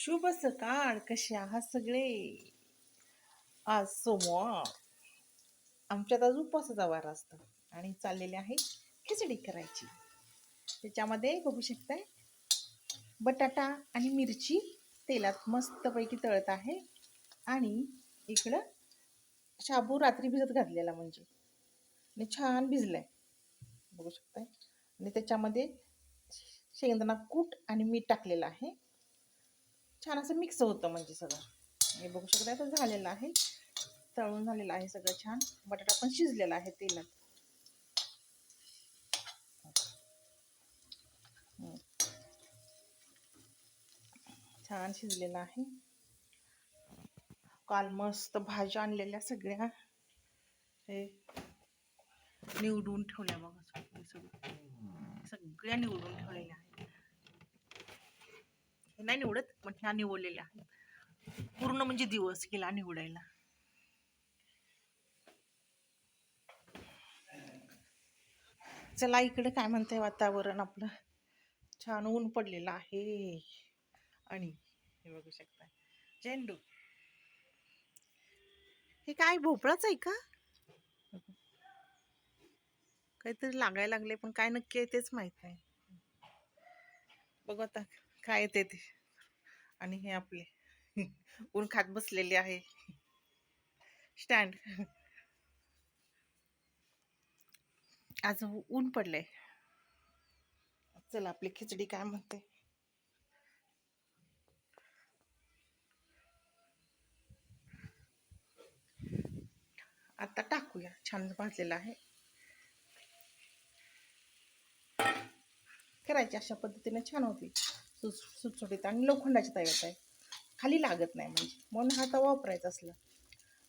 शुभ सकाळ. कसे आहात सगळे? आज सोमवार. आमच्यात आज उपवासाचा वार असतो आणि चाललेले आहे खिचडी करायची. त्याच्यामध्ये बघू शकताय बटाटा आणि मिरची तेलात मस्तपैकी तळत आहे आणि इकडं शाबू रात्री भिजत घातलेला म्हणजे. आणि छान भिजलाय. बघू शकताय. आणि त्याच्यामध्ये शेंगदाणा कूट आणि मीठ टाकलेलं आहे. छान असं मिक्स होतं म्हणजे सगळं. हे बघू शकता तर झालेलं आहे. तळून झालेलं आहे सगळं छान. बटाटा पण शिजलेला आहे तेलात. छान शिजलेलं आहे. काल मस्त भाज्या आणलेल्या सगळ्या. हे निवडून ठेवल्या बघा सगळ्या निवडून ठेवलेल्या आहेत. हे नाही निवडत पण ह्या निवडलेल्या आहेत. पूर्ण म्हणजे दिवस गेला निवडायला. चला इकडे काय म्हणतंय वातावरण आपलं? छान ऊन पडलेलं आहे. आणि हे बघू शकता. झेंडू. हे काय भोपळाच आहे का? काहीतरी लागायला लागले पण काय नक्की आहे तेच माहीत नाही. बघू आता. काय येते ते आणि हे आपले. ऊन खात बसलेले आहे. स्टँड आज ऊन पडलंय. चला आपली खिचडी काय म्हणते? आता टाकूया. छान भाजलेला आहे. करायची अशा पद्धतीने छान होती. सुट सुटसुटीत आणि लोखंडाची तयार आहे खाली लागत नाही म्हणजे. म्हणून हा तवा वापरायचा असला.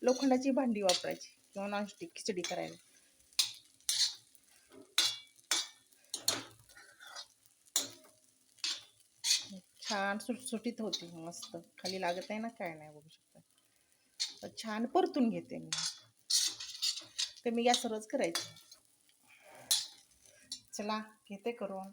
लोखंडाची भांडी वापरायची. किंवा नॉनस्टिक खिचडी करायला. छान सुटसुटीत होती. मस्त. खाली लागत नाही ना काय नाही बघू शकता. तर छान परतून घेते मी. कमी गॅसवरच करायचं. चला घेते करून.